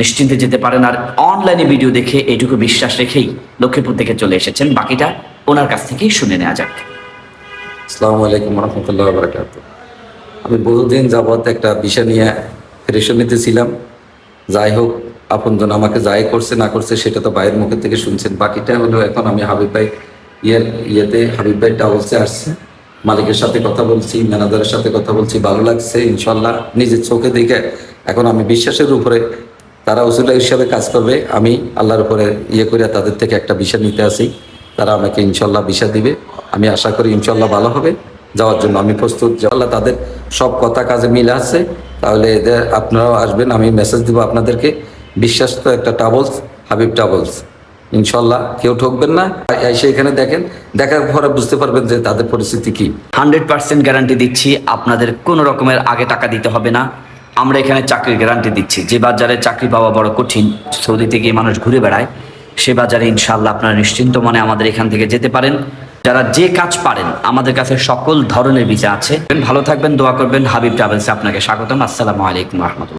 নিশ্চিন্তে যেতে পারেন আর অনলাইনে ভিডিও দেখে এইটুকু বিশ্বাস রেখেই লক্ষ্মীপুর থেকে চলে এসেছেন। বাকিটা ওনার কাছ থেকেই শুনে নেওয়া যাক। আসসালামু আলাইকুম রহমতুল্লাহ বারকাত আমি বহুদিন যাবৎ একটা বিষয় নিয়ে রেশনিতে ছিলাম যাই হোক, আপনজন আমাকে যাই করছে, না করছে, সেটা তো বাইরের মুখের থেকে শুনছেন। বাকিটা হলো এখন আমি হাবিব ভাই ইয়ের ইয়েতে, হাবিব ভাই ট্রাভেলসে আসছে। মালিকের সাথে কথা বলছি ম্যানেজারের সাথে কথা বলছি, ভালো লাগছে ইনশাল্লাহ নিজের চোখে দেখে এখন আমি বিশ্বাসের উপরে তারা উসুলা হিসাবে কাজ করবে। আমি আল্লাহর উপরে ইয়ে করে তাদের থেকে একটা বিষয় নিতে আসি। তারা আমাকে ইনশাল্লাহ বিষয় দিবে। আমি আশা করি ইনশাল্লাহ ভালো হবে। যাওয়ার জন্য আমি প্রস্তুত। আল্লাহ তাদের সব কথা কাজে মিলে আছে। তাহলে এদের আপনারাও আসবেন। আমি মেসেজ দিব আপনাদেরকে। বিশ্বাস তো একটা ট্রাভেলস হাবিব ট্রাভেলস ইনশাল্লাহ কেউ ঠকবেন না। এসে এখানে দেখেন। দেখার পরে বুঝতে পারবেন যে তাদের পরিস্থিতি কি। হান্ড্রেড পার্সেন্ট গ্যারান্টি দিচ্ছি। আপনাদের কোনো রকমের আগে টাকা দিতে হবে না। আমরা এখানে চাকরির গ্যারান্টি দিচ্ছি। যে বাজারে চাকরি পাওয়া বড় কঠিন, সৌদিতে গিয়ে মানুষ ঘুরে বেড়ায়, সে বাজারে ইনশাল্লাহ আপনারা নিশ্চিন্ত মনে আমাদের এখান থেকে যেতে পারেন। যারা যে কাজ পারেন, আমাদের কাছে সকল ধরনের ভিসা আছে। ভালো থাকবেন, দোয়া করবেন। হাবিব ট্রাভেলসে আপনাকে স্বাগতম। আসসালামু আলাইকুম রহমতুল্লাহ।